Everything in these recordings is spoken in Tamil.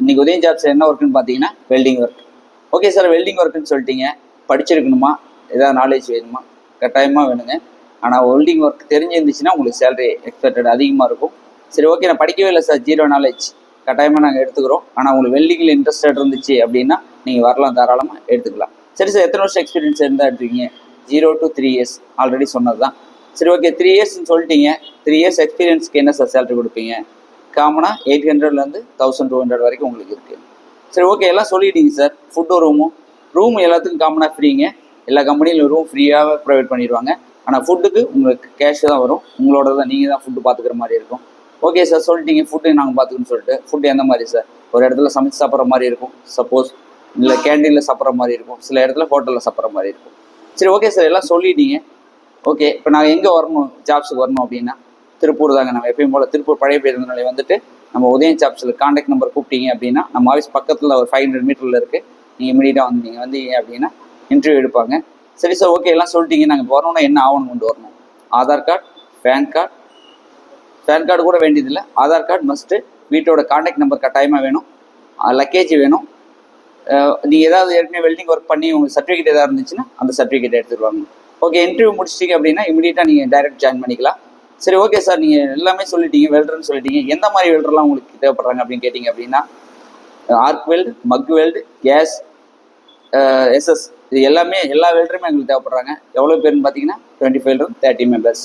இன்னைக்கு உதயம் ஜாப்ஸ் என்ன ஒர்க்குன்னு பார்த்தீங்கன்னா welding work okay sir welding ஒர்க்குன்னு சொல்லிட்டீங்க. படிச்சிருக்கணுமா? ஏதாவது நாலேஜ் வேணுமா? கட்டாயமாக வேணுங்க. ஆனால் வெல்டிங் ஒர்க் தெரிஞ்சிருந்துச்சுன்னா உங்களுக்கு சேலரி எக்ஸ்பெக்டட் அதிகமாக இருக்கும். சரி ஓகே நான் படிக்கவே இல்லை சார் ஜீரோ நாலேஜ் கட்டாயமாக நாங்கள் எடுத்துக்கிறோம். ஆனால் உங்களுக்கு வெல்டிங்கில் இன்ட்ரெஸ்டட் இருந்துச்சு அப்படின்னா நீங்கள் வரலாம் தாராளமாக எடுத்துக்கலாம். சரி சார் எத்தனை வருஷம் எக்ஸ்பீரியன்ஸ் இருந்தால் எடுத்துக்கீங்க zero to three years already சொன்னது தான் சரி ஓகே த்ரீ இயர்ஸ்னு சொல்லிட்டீங்க. த்ரீ இயர்ஸ் எக்ஸ்பீரியன்ஸ்க்கு என்ன சார் சேலரி கொடுப்பீங்க? காமனாக எயிட் ஹண்ட்ரட்லேருந்து தௌசண்ட் டூ ஹண்ட்ரட் வரைக்கும் உங்களுக்கு இருக்குது சரி ஓகே எல்லாம் சொல்லிட்டீங்க சார் ஃபுட்டும் ரூமும் ரூம் எல்லாத்துக்கும் காமனாக ஃப்ரீங்க எல்லா கம்பெனியிலும் ரூம் ஃப்ரீயாக ப்ரொவைட் பண்ணிடுவாங்க. ஆனால் ஃபுட்டுக்கு உங்களுக்கு கேஷ் தான் வரும். உங்களோட தான் நீங்கள் தான் ஃபுட்டு பார்த்துக்கிற மாதிரி இருக்கும். ஓகே சார் சொல்லிட்டீங்க. ஃபுட்டு நாங்கள் பார்த்துக்கணும்னு சொல்லிட்டு. ஃபுட்டு எந்த மாதிரி சார் ஒரு இடத்துல சமைச்சு சாப்பிட்ற மாதிரி இருக்கும். சப்போஸ் இல்லை கேண்டீனில் சாப்பிட்ற மாதிரி இருக்கும். சில இடத்துல ஹோட்டலில் சாப்பிட்ற மாதிரி இருக்கும். சரி ஓகே சார் எல்லாம் சொல்லிட்டீங்க. ஓகே இப்போ நாங்கள் எங்கே வரணும்? ஜாப்ஸுக்கு வரணும் அப்படின்னா திருப்பூர் தாங்க. நம்ம எப்பயும் போல் திருப்பூர் பழைய பேருந்து நிலையம் வந்துட்டு நம்ம உதயம் ஜாப்ஸில் காண்டாக்ட் நம்பர் கூப்பிட்டீங்க அப்படின்னா நம்ம ஆஃபீஸ் பக்கத்தில் ஒரு ஃபைவ் ஹண்ட்ரட் மீட்டரில் இருக்குது நீங்கள் இமீடியட்டாக வந்து நீங்கள் வந்தீங்க அப்படின்னா இன்டர்வியூ எடுப்பாங்க. சரி சார் ஓகே எல்லாம் சொல்லிட்டீங்க. நாங்கள் வரணும்னா என்ன ஆவணம் கொண்டு வரணும்? Aadhaar card PAN card PAN card கூட வேண்டியதில்லை. ஆதார் கார்டு மஸ்ட்டு வீட்டோட காண்டாக்ட் நம்பர் கட்டாயமாக வேணும். லக்கேஜ் வேணும். நீங்கள் ஏதாவது ஏற்கனவே வெல்டிங் ஒர்க் பண்ணி உங்களுக்கு சர்டிஃபிகேட் ஏதாவது இருந்துச்சுன்னா அந்த சர்டிஃபிகேட் எடுத்துருவாங்க. ஓகே இன்டர்வியூ முடிச்சிட்டீங்க அப்படின்னா இமீடியட்டாக நீங்கள் டைரக்ட் ஜாயின் பண்ணிக்கலாம். சரி ஓகே சார் நீங்கள் எல்லாமே சொல்லிட்டீங்க வெல்டர்னு சொல்லிட்டீங்க. எந்த மாதிரி வெல்டர்லாம் உங்களுக்கு தேவைப்படுறாங்க அப்படின்னு கேட்டிங்க அப்படின்னா arc weld MAG weld gas SS இது எல்லாமே எல்லா வெல்டருமே எங்களுக்கு தேவைப்படுறாங்க. எவ்வளோ பேர்னு பார்த்தீங்கன்னா டுவெண்ட்டி ஃபைவ் தேர்ட்டி மெம்பர்ஸ்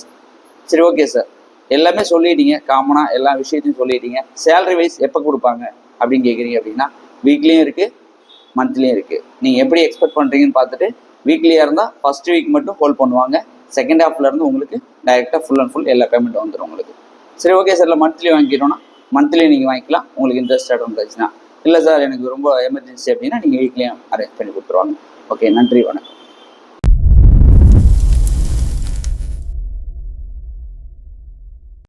சரி ஓகே சார் எல்லாமே சொல்லிட்டீங்க காமனாக எல்லா விஷயத்தையும் சொல்லிட்டீங்க. சேலரி வைஸ் எப்போ கொடுப்பாங்க அப்படின்னு கேட்குறீங்க அப்படின்னா வீக்லியும் இருக்குது மந்த்லியும் இருக்குது நீங்கள் எப்படி எக்ஸ்பெக்ட் பண்ணுறீங்கன்னு பார்த்துட்டு வீக்லியாக இருந்தால் ஃபர்ஸ்ட் வீக் மட்டும் ஹோல்ட் பண்ணுவாங்க. செகண்ட் ஹாஃப்ல இருந்து உங்களுக்கு டைரெக்டாக ஃபுல் அண்ட் ஃபுல் எல்லா பேமெண்ட்டும் வந்துடும் உங்களுக்கு. சரி ஓகே சார் இல்லை மந்த்லி வாங்கிக்கிறோன்னா மந்த்லி நீங்கள் வாங்கிக்கலாம். உங்களுக்கு இன்ட்ரெஸ்டட் இருந்துச்சுன்னா இல்லை. சார் எனக்கு ரொம்ப எமர்ஜென்சி அப்படின்னா நீங்கள் வீக்லியும் அரேஞ்ச் பண்ணி கொடுத்துருவாங்க. ஓகே நன்றி வணக்கம்.